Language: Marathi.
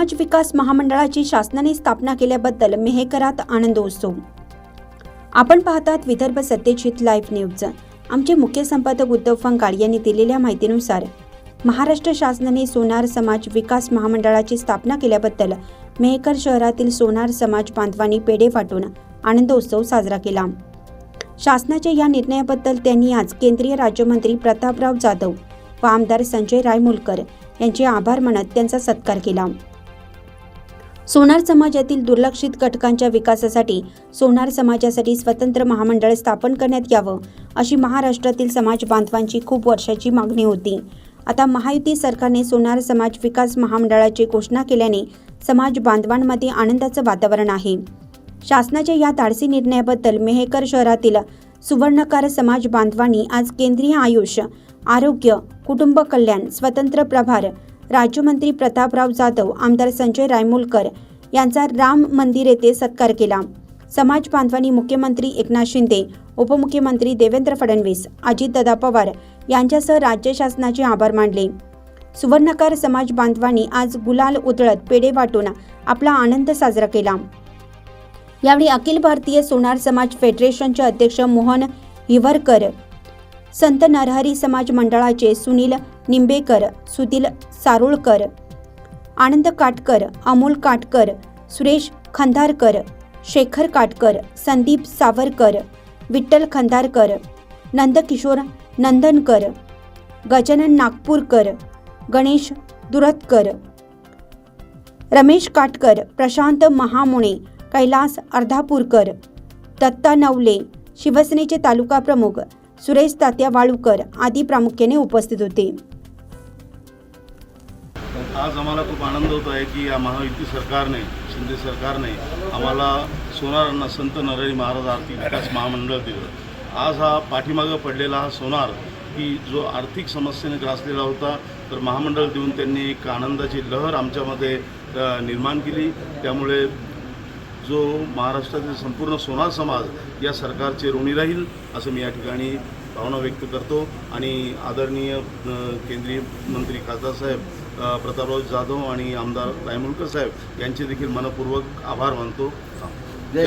समाज विकास महामंडळाची शासनाने स्थापना केल्याबद्दल मेहेकरात आनंदोत्सव. आपण पाहतात विदर्भ सत्यजित लाईव्ह न्यूज. आमचे मुख्य संपादक उद्धव फंकाळ यांनी दिलेल्या माहितीनुसार महाराष्ट्र शासनाने सोनार समाज विकास महामंडळाची स्थापना केल्याबद्दल मेहकर शहरातील सोनार समाज बांधवांनी पेढे वाटून आनंदोत्सव साजरा केला. शासनाच्या या निर्णयाबद्दल त्यांनी आज केंद्रीय राज्यमंत्री प्रतापराव जाधव व आमदार संजय रायमुलकर यांचे आभार मानत त्यांचा सत्कार केला. सोनार समाजातील दुर्लक्षित घटकांच्या विकासासाठी सोनार समाजासाठी स्वतंत्र महामंडळ स्थापन करण्यात यावं अशी महाराष्ट्रातील समाज बांधवांची खूप वर्षाची मागणी होती. आता महायुती सरकारने सोनार समाज विकास महामंडळाची घोषणा केल्याने समाज बांधवांमध्ये आनंदाचं वातावरण आहे. शासनाच्या या धाडसी निर्णयाबद्दल मेहेकर शहरातील सुवर्णकार समाज बांधवांनी आज केंद्रीय आयुष आरोग्य कुटुंब कल्याण स्वतंत्र प्रभार राज्यमंत्री प्रतापराव जाधव आमदार संजय रायमुलकर यांचा राम मंदिर येथे सत्कार केला. समाज बांधवांनी मुख्यमंत्री एकनाथ शिंदे उपमुख्यमंत्री देवेंद्र फडणवीस अजितदादा पवार यांच्यासह राज्य शासनाचे आभार मानले. सुवर्णकार समाज बांधवांनी आज गुलाल उधळत पेढे वाटून आपला आनंद साजरा केला. यावेळी अखिल भारतीय सोनार समाज फेडरेशनचे अध्यक्ष मोहन हिवरकर संत नरहरी समाज मंडळाचे सुनील निंबेकर सुधील सारुळकर आनंद काटकर अमोल काटकर सुरेश खंदारकर शेखर काटकर संदीप सावरकर विठ्ठल खंदारकर नंदकिशोर नंदनकर गजानन नागपूरकर गणेश दुरतकर रमेश काटकर प्रशांत महामुणे कैलास अर्धापूरकर दत्ता नवले शिवसेनेचे तालुका प्रमुख सुरेश तात्या वाळूकर आदी प्रामुख्याने उपस्थित होते. आज आम्हाला खूप आनंद होत आहे की या महायुती सरकारने शिंदे सरकारने आम्हाला सोनारांना संत नरहरी महाराज आर्थिक विकास महामंडळ दिलं. आज हा पाठीमागं पडलेला हा सोनार की जो आर्थिक समस्येने ग्रासलेला होता तर महामंडळ देऊन त्यांनी एक आनंदाची लहर आमच्यामध्ये निर्माण केली. त्यामुळे जो महाराष्ट्रातील संपूर्ण सोनार समाज या सरकारचे ऋणी राहील असं मी या ठिकाणी भावना व्यक्त करतो. आणि आदरणीय केंद्रीय मंत्री खासदार साहेब प्रतापराव जाधव आणि आमदार रायमुलकर साहेब यांचे देखील मनपूर्वक आभार मानतो. जय.